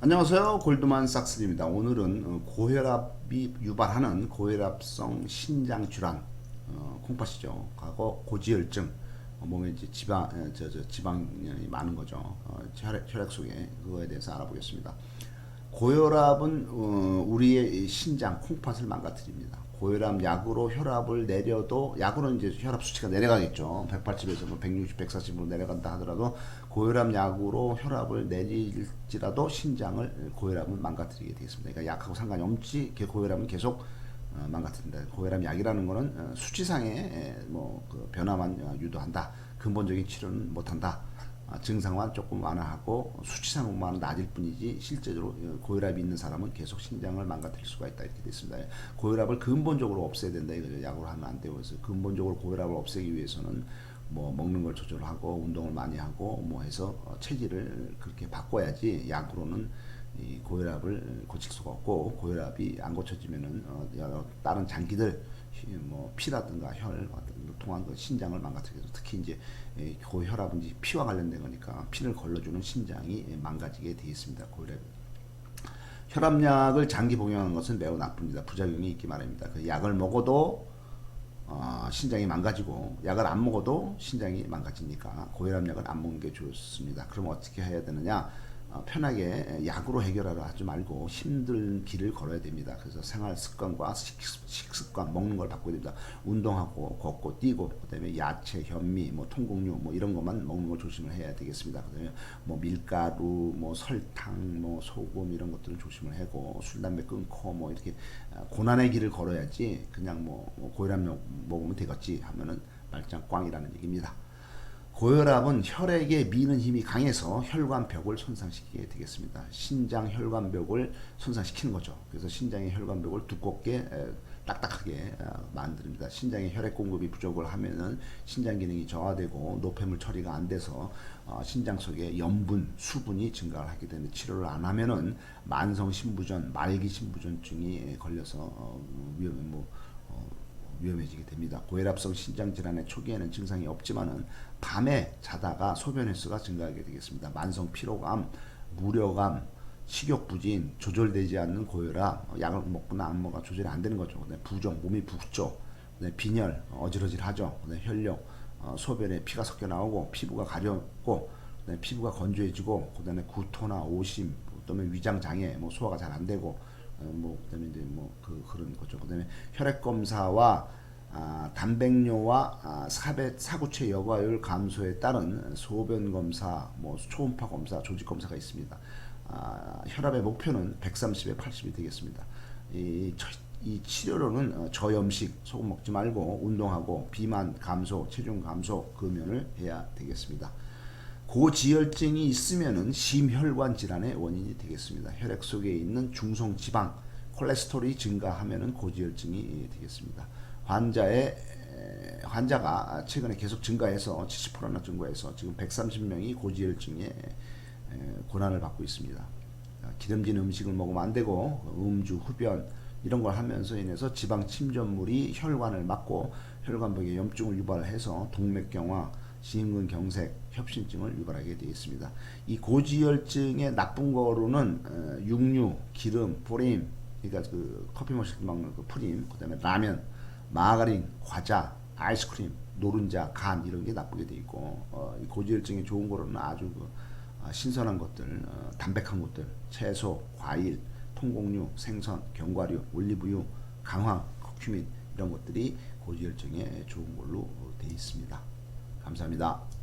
안녕하세요. 골드만 삭스입니다. 오늘은 어, 고혈압이 유발하는 고혈압성 신장 질환, 어, 콩팥이죠. 과거 고지혈증, 어, 몸에 이제 지방, 에, 저, 저 지방이 많은 거죠. 어, 혈액, 혈액 속에 그거에 대해서 알아보겠습니다. 고혈압은 어, 우리의 이 신장 콩팥을 망가뜨립니다. 고혈압 약으로 혈압을 내려도 약으로 이제 혈압 수치가 내려가겠죠. 180에서 뭐 160, 140으로 내려간다 하더라도 고혈압 약으로 혈압을 내릴지라도 신장을 고혈압을 망가뜨리게 되겠습니다. 그러니까 약하고 상관이 없지 그 고혈압은 계속 어, 망가뜨린다. 고혈압 약이라는 거는 어, 수치상의 뭐 그 변화만 어, 유도한다. 근본적인 치료는 못한다. 아, 증상만 조금 완화하고 수치상으로만 낮을 뿐이지 실제로 어, 고혈압이 있는 사람은 계속 신장을 망가뜨릴 수가 있다 이렇게 됐습니다. 고혈압을 근본적으로 없애야 된다 이거죠. 약으로 하면 안 되고 그래서 근본적으로 고혈압을 없애기 위해서는 뭐 먹는 걸 조절하고 운동을 많이 하고 뭐 해서 어, 체질을 그렇게 바꿔야지 약으로는 이 고혈압을 고칠 수가 없고 고혈압이 안 고쳐지면은 어, 여러 다른 장기들 히- 뭐 피라든가 혈 같은 걸 통한 그 신장을 망가뜨리고 특히 이제 이제 피와 관련된 거니까 피를 걸러주는 신장이 망가지게 되어 있습니다. 고혈압. 혈압약을 장기 복용하는 것은 매우 나쁩니다. 부작용이 있기 마련입니다. 그 약을 먹어도 어, 신장이 망가지고 약을 안 먹어도 신장이 망가지니까 고혈압약은 안 먹는 게 좋습니다. 그럼 어떻게 해야 되느냐? 어, 편하게 약으로 해결하려 하지 말고 힘든 길을 걸어야 됩니다. 그래서 생활 습관과 식, 식습관 먹는 걸 바꿔야 됩니다. 운동하고 걷고 뛰고 그다음에 야채, 현미, 뭐 통곡류 뭐 이런 것만 먹는 걸 조심을 해야 되겠습니다. 그다음에 뭐 밀가루, 뭐 설탕, 뭐 소금 이런 것들은 조심을 하고 술 담배 끊고 뭐 이렇게 어, 고난의 길을 걸어야지 그냥 뭐, 뭐 고혈압약 먹으면 되겠지 하면은 말짱 꽝이라는 얘기입니다. 고혈압은 혈액에 미는 힘이 강해서 혈관벽을 손상시키게 되겠습니다. 신장 혈관벽을 손상시키는 거죠. 그래서 신장의 혈관벽을 두껍게 에, 딱딱하게 어, 만듭니다. 신장의 혈액 공급이 부족을 하면은 신장 기능이 저하되고 노폐물 처리가 안 돼서 어, 신장 속에 염분, 수분이 증가를 하게 되는데 치료를 안 하면은 만성 신부전, 말기 신부전증이 걸려서 어, 위험 뭐 어, 위험해지게 됩니다. 고혈압성 신장 질환의 초기에는 증상이 없지만은 밤에 자다가 소변 횟수가 증가하게 되겠습니다. 만성 피로감, 무력감, 식욕 부진, 조절되지 않는 고혈압, 어, 약을 먹거나 안 먹어 조절이 안 되는 거죠. 그다음에 부종, 몸이 붓죠. 그다음에 빈혈, 어지러질하죠. 그다음에 혈력, 어, 소변에 피가 섞여 나오고 피부가 가렵고 피부가 건조해지고 그다음에 구토나 오심, 그다음에 위장 장애, 뭐 소화가 잘 안 되고 어, 뭐 그다음에 이제 뭐그 그런 거죠. 그다음에 혈액 검사와 아, 단백뇨와 아, 사배, 사구체 여과율 감소에 따른 소변 검사, 뭐 초음파 검사, 조직 검사가 있습니다. 아, 혈압의 목표는 130에 80이 되겠습니다. 이, 처- 이 치료로는 어, 저염식, 소금 먹지 말고 운동하고 비만 감소, 체중 감소, 금연을 해야 되겠습니다. 고지혈증이 있으면은 심혈관 질환의 원인이 되겠습니다. 혈액 속에 있는 중성 지방, 콜레스테롤이 증가하면은 고지혈증이 되겠습니다. 환자의 에, 환자가 최근에 계속 증가해서 70%나 증가해서 지금 130명이 고지혈증에 에, 고난을 받고 있습니다. 아, 기름진 음식을 먹으면 안 되고 음주, 흡연 이런 걸 하면서 인해서 지방 침전물이 혈관을 막고 혈관벽에 염증을 유발해서 동맥경화, 심근 경색, 협심증을 유발하게 되어 있습니다. 이 고지혈증의 나쁜 거로는 어, 육류, 기름, 프림, 그러니까 그 커피 때 먹는 그 프림, 그다음에 라면, 마가린, 과자, 아이스크림, 노른자, 간 이런 게 나쁘게 돼 있고 어, 이 고지혈증에 좋은 거로는 아주 그 아, 신선한 것들, 어, 담백한 것들, 채소, 과일, 통곡류, 생선, 견과류, 올리브유, 강황, 커큐민 이런 것들이 고지혈증에 좋은 걸로 돼 있습니다. 감사합니다.